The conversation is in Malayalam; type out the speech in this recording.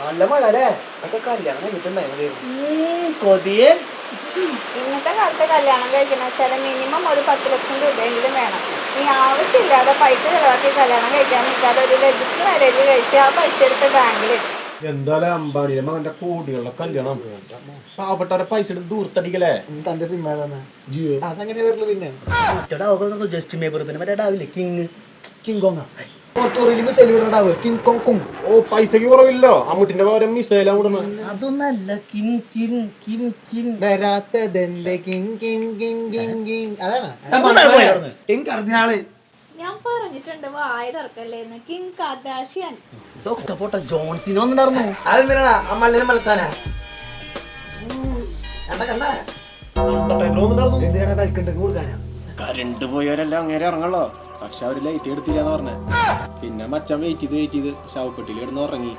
നല്ല മഴ അല്ലേ അതൊക്കെ കല്യാണം കഴിഞ്ഞിട്ടുണ്ടായിരുന്നു കൊതിയൻ. ഇന്നത്തെ കാലത്തെ കല്യാണം കഴിക്കണ. വെച്ചാൽ മിനിമം ഒരു പത്ത് ലക്ഷം രൂപയെങ്കിലും വേണം. ഈ ആവശ്യമില്ലാതെ പൈസ ചെലവാക്കി കല്യാണം കഴിക്കാൻ നിൽക്കാതെ ഒരു രജിസ്റ്റർ മാരേജ് കഴിച്ച് ആ പൈസ എടുത്ത് ബാങ്കിൽ എന്തായാലും അമ്പാടിയുടെ മകന്റെ കോടികളുടെ കല്യാണം? പാവപ്പെട്ടവരെ പൈസ എടുത്ത് ദൂർത്തടിക്കലേ തന്റെ സിനിമ ജിയോ. അതങ്ങനെ വരുന്നത് പിന്നെ? ജസ്റ്റ് മേബർ പിന്നെ മറ്റേ ഡാവില്ലേ? King king Kong celebrate king Kong കുങ് ഓ പൈസക്ക് കുറവില്ലോ അമ്മുട്ടിന്റെ പകരം മിസൈലാ കൂടുന്നത് അതൊന്നല്ല കിം കിം കിം കിം വരാത്തതെന്റെ Kim Kim Kim Kim Kim അതാണ്. കിങ് കർദിനാൾ. ഞാൻ പറഞ്ഞിട്ടുണ്ട് വായ തുറക്കല്ലേന്ന് കിങ് കദാഷിയൻ ഡോക്ടർ പോട്ട ജോൺസിന് വന്നിട്ടുണ്ടായിരുന്നു. അത് എന്തിനാ അമ്മല്ലേ മലത്താനാ? കണ്ട കണ്ട. എന്തിനാണ് കളിക്കണ്ട് കൊടുക്കാനാ? കരണ്ട് പോയവരെല്ലാം അങ്ങനെ ഇറങ്ങല്ലോ പക്ഷെ അവർ ലൈറ്റ് എടുത്തില്ലാന്ന് പറഞ്ഞേ. പിന്നെ മച്ചാൻ വെയിറ്റ് ചെയ്ത് വെയിറ്റ് ചെയ്ത് ശവപ്പെട്ടിയിൽ കിടന്ന് ഉറങ്ങി.